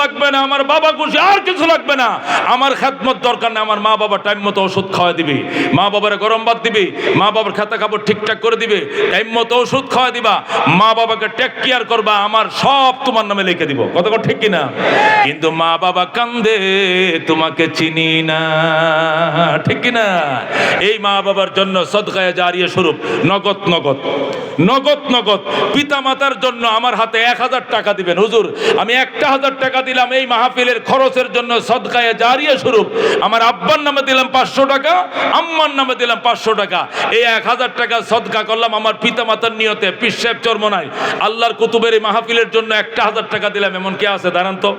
লাগবে না, আমার বাবা খুশি, আর কিছু লাগবে না। আমার খেদমত দরকার না আমার মা বাবা টাইম মতো ওষুধ খাওয়া দিবি। মা বাবার গরম ভাত দিবি, মা বাবার খাতা কাপড় ঠিকঠাক করে দিবে টাইম মতো ওষুধ খাওয়া দিবা। মা বাবাকে টেক কেয়ার করবা, আমার সব তোমার নামে লিখে দিব। কথা ঠিক কিনা? কিন্তু মা বাবা কান্দে, তোমাকে চিনি না। ঠিক কিনা? এই মা বাবার জন্য সদকায় জারিয়ে স্বরূপ, নগদ নগদ। নগদ নগদ। পিতা মাতার জন্য আমার হাতে এক হাজার টাকা দিবেন। হুজুর, আমি একটা হাজার টাকা দিলাম, এই মাহফিলের খরচের জন্য সদকায় জারিয়ে স্বরূপ। আমার আব্বার নামে দিলাম পাঁচশো টাকা, আম্মার নামে দিলাম পাঁচশো টাকা। এই এক হাজার টাকা সদকা করলাম আমার পিতা মাতার নিয়তে, পিস সাহেব চর্মনায় আল্লাহর কুতুবের এই মাহফিলের জন্য একটা হাজার টাকা দিলাম, এমন কে আছে? দাঁড়ান তো।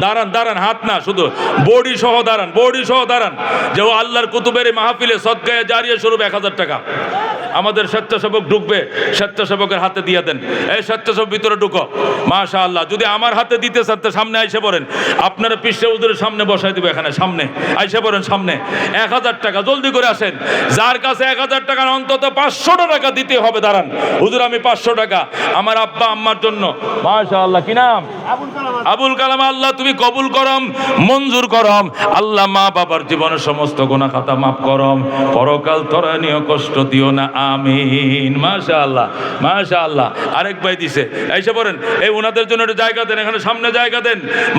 দাঁড়ান দাঁড়ান, হাত না, শুধু। বডি সহ দাঁড়ান, বডি সহ দাঁড়ান। যে ও আল্লাহর কুতুবের এই মাহফিলে সদকায় জারিয়ে স্বরূপ এক হাজার টাকা। আমাদের স্বেচ্ছাসেবক ঢুকবে স্বেচ্ছাসেবকের হাতে দিয়ে দেন। এই স্বেচ্ছাসেবক ভিতরে ঢুকো। মাশা আল্লাহ যদি আমার হাতে দিতে চান তো সামনে আইসে পড়েন। আপনারা পিসে উদুরের সামনে বসাই দিব এখানে সামনে। আইসে পড়েন সামনে। এক হাজার টাকা জলদি করে আসেন। যার কাছে এক হাজার টাকার অন্তত পাঁচশো টাকা দিতে হবে দাঁড়ান। হুজুর আমি পাঁচশো টাকা। আমার আব্বা আম্মার জন্য। মাশা আল্লাহ কি নাম? আবুল কালাম আল্লাহ তুমি কবুল করম মঞ্জুর করম। আল্লাহ মা বাবার জীবনের সমস্ত গোনা খাতা মাফ করম। পরকাল তরানীয় কষ্ট দিও না আমিন। মাশাআল্লাহ মাশাআল্লাহ। আরেক ভাই দিছে এসে বলেন, এই উনাদের জন্য একটা জায়গা দেন, এখানে সামনে জায়গা দেন।